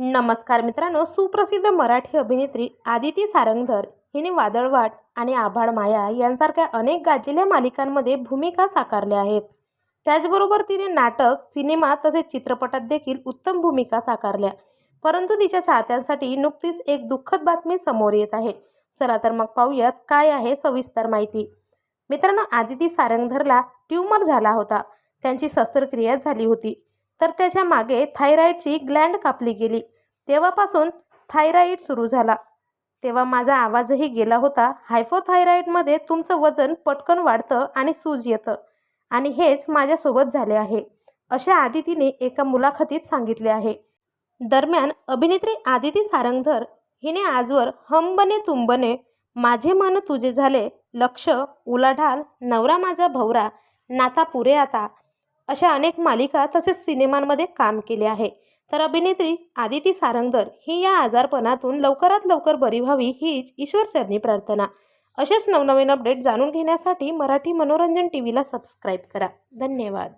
नमस्कार मित्रांनो सुप्रसिद्ध मराठी अभिनेत्री आदिती सारंगधर हिने वादळवाट आणि आभाळ माया यांसारख्या अनेक गाजलेल्या मालिकांमध्ये भूमिका साकारल्या आहेत. त्याचबरोबर तिने नाटक सिनेमा तसेच चित्रपटात देखील उत्तम भूमिका साकारल्या. परंतु तिच्या चाहत्यांसाठी नुकतीच एक दुःखद बातमी समोर येत आहे. चला तर मग पाहूयात काय आहे सविस्तर माहिती. मित्रांनो आदिती सारंगधरला ट्यूमर झाला होता. त्यांची शस्त्रक्रिया झाली होती. तर त्याच्यामागे थायरॉईडची ग्लँड कापली गेली. तेव्हापासून थायरॉईड सुरू झाला. तेव्हा माझा आवाजही गेला होता. हायफोथायरॉईडमध्ये तुमचं वजन पटकन वाढतं आणि सूज येतं. आणि हेच माझ्यासोबत झाले आहे अशा आदितीने एका मुलाखतीत सांगितले आहे. दरम्यान अभिनेत्री आदिती सारंगधर हिने आजवर हम बने तुम बने माझे मन तुझे झाले लक्ष उलाढाल नवरा माझा भवरा नाता पुरे आता अशा अनेक मालिका तसेच सिनेमांमध्ये काम केले आहे. तर अभिनेत्री आदिती सारंगदर ही या आजारपणातून लवकरात लवकर बरी व्हावी हीच ईश्वरचरणी प्रार्थना. असेच नवनवीन अपडेट जाणून घेण्यासाठी मराठी मनोरंजन टी व्हीला सबस्क्राईब करा. धन्यवाद.